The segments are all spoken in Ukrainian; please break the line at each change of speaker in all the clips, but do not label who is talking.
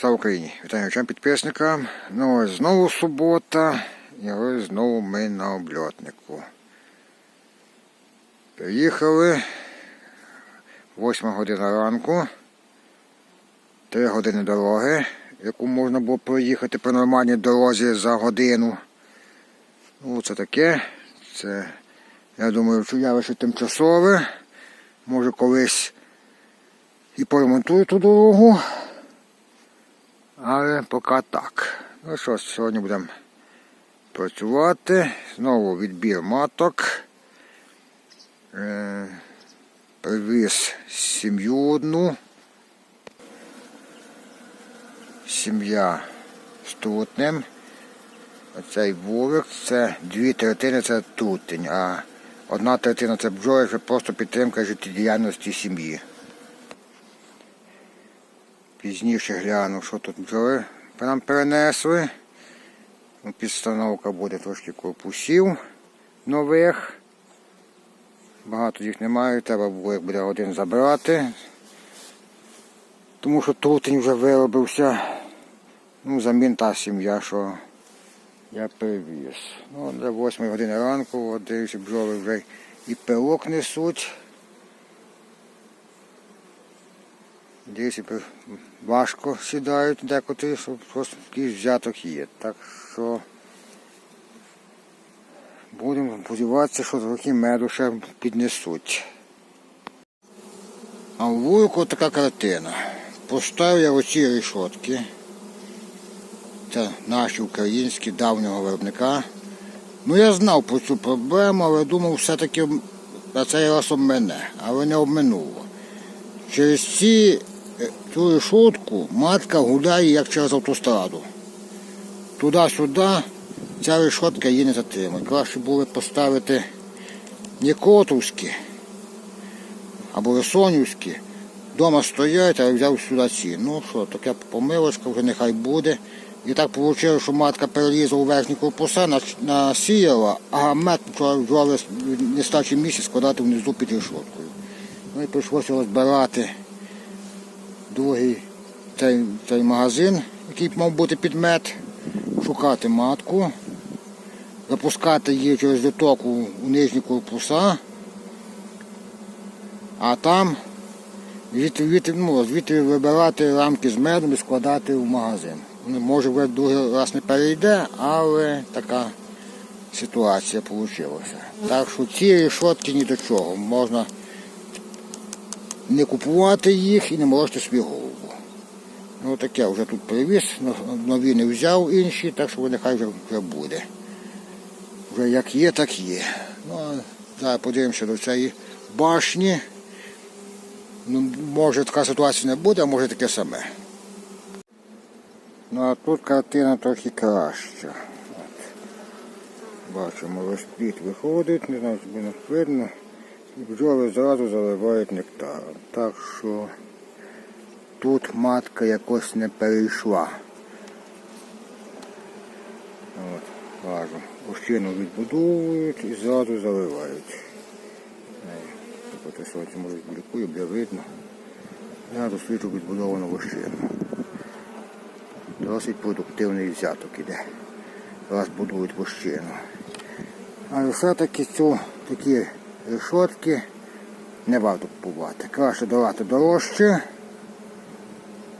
Слава Україні! Вітаю всім підписникам. Ну знову субота. І знову ми на обльотнику. Приїхали. Восьма година ранку. Три години дороги, яку можна було проїхати по нормальній дорозі за годину. Ну, це таке. Це, я думаю, що явище тимчасове. Може колись і поремонтую ту дорогу. Але поки так. Ну що, ж, сьогодні будемо працювати. Знову відбір маток. Е, привіз сім'ю одну. Сім'я з трутнем. Оцей вулик це дві третини це трутень, а одна третина це бджоли, це просто підтримка життєдіяльності сім'ї. Пізніше гляну, що тут бджоли нам перенесли. Ну, Підстановка буде трошки корпусів нових. Багато їх немає, треба було буде один забрати. Тому що трутень вже виробився. Ну, замін та сім'я, що я привіз. Ну, до 8 години ранку, от дивіться, бджоли вже і пилок несуть. Десь важко сідають декотрі, що просто якийсь взяток є. Так що будемо сподіватися, що трохи меду ще піднесуть. А в вулику така картина. Поставив я оці решотки. Це наші українські давнього виробника. Ну я знав про цю проблему, але думав все-таки на цей раз об мене, але не обминуло. Через ці, цю решетку матка гуляє як через автостраду. Туди-сюди ця решетка її не затримує. Краще було поставити не котовські або лисонівські. Дома стоять, а я взяв сюди ці. Ну що, таке помилочка вже нехай буде. І так вийшло, що матка перелізла у верхні корпуса, насіяла, а мед бджоли нестачі місяць складати внизу під решоткою. Ну і прийшлося розбирати другий цей, цей магазин, який мав бути під мед, шукати матку, запускати її через літок у, у нижні корпуса, а там звідти, звідти, ну, звідти вибирати рамки з медом і складати в магазин. Ну, Може вже другий раз не перейде, але така ситуація вийшла. Так що ці решотки ні до чого. Можна не купувати їх і не можете собі голову. Ну таке вже тут привіз, но- нові не взяв інші, так що нехай вже, вже буде. Вже як є, так є. Ну, зараз подивимося до цієї башні. Ну, може така ситуація не буде, а може таке саме. Ну а тут картина трохи краща. Бачимо, розпліт виходить, не знаю, чи буде видно. І бджоли зразу заливають нектаром. Так що тут матка якось не перейшла. От, важу. Ощину відбудовують і зразу заливають. Тобто сонце може блікує, буде видно. Я досліджу відбудовану вощину. Досить продуктивний взяток іде. Раз будують вощину. Але все-таки такі решотки не варто купувати. Краще давати дорожче,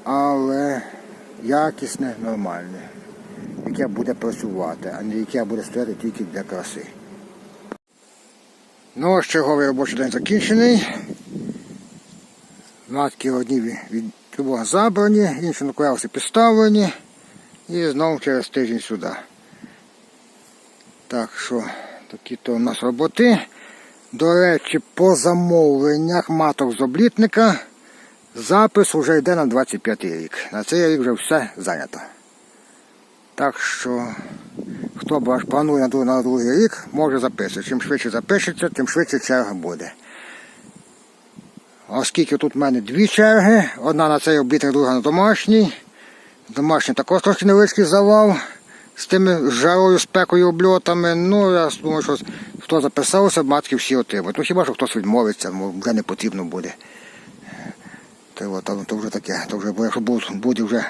але якісне, нормальне, яке буде працювати, а не яке буде стояти тільки для краси. Ну, ось черговий робочий день закінчений. Матки одні від- трубога забрані, інші на підставлені. І знову через тиждень сюди. Так що такі то у нас роботи. До речі, по замовленнях маток з облітника запис вже йде на 25 рік. На цей рік вже все зайнято. Так що, хто б аж планує на друг- на другий рік, може записати. Чим швидше запишеться, тим швидше черга буде. Оскільки тут в мене дві черги, одна на цей облітник, друга на домашній. Домашній також трохи невеличкий завал з тими жарою, спекою, обльотами. Ну, я думаю, що хто записався, матки всі отримують. Ну хіба що хтось відмовиться, вже не потрібно буде. То, то, то вже таке, то вже, якщо буде, буде вже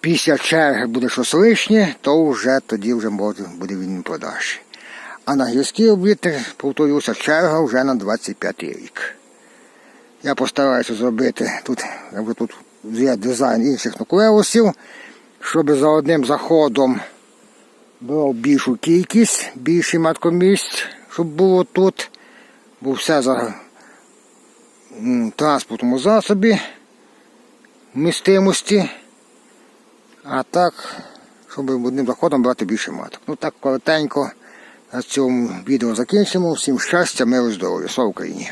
після черги буде щось лишнє, то вже тоді вже може буде він продаж. А на гірські обіти, повторюся, черга вже на 25 рік. Я постараюся зробити тут, якби тут є дизайн інших нуклеусів, щоб за одним заходом брав більшу кількість, більший маткомісць, щоб було тут. Бо все за транспортному засобі вмістимості. А так, щоб одним заходом брати більше маток. Ну так коротенько на цьому відео закінчимо. Всім щастя, миру, здоров'я. Слава Україні!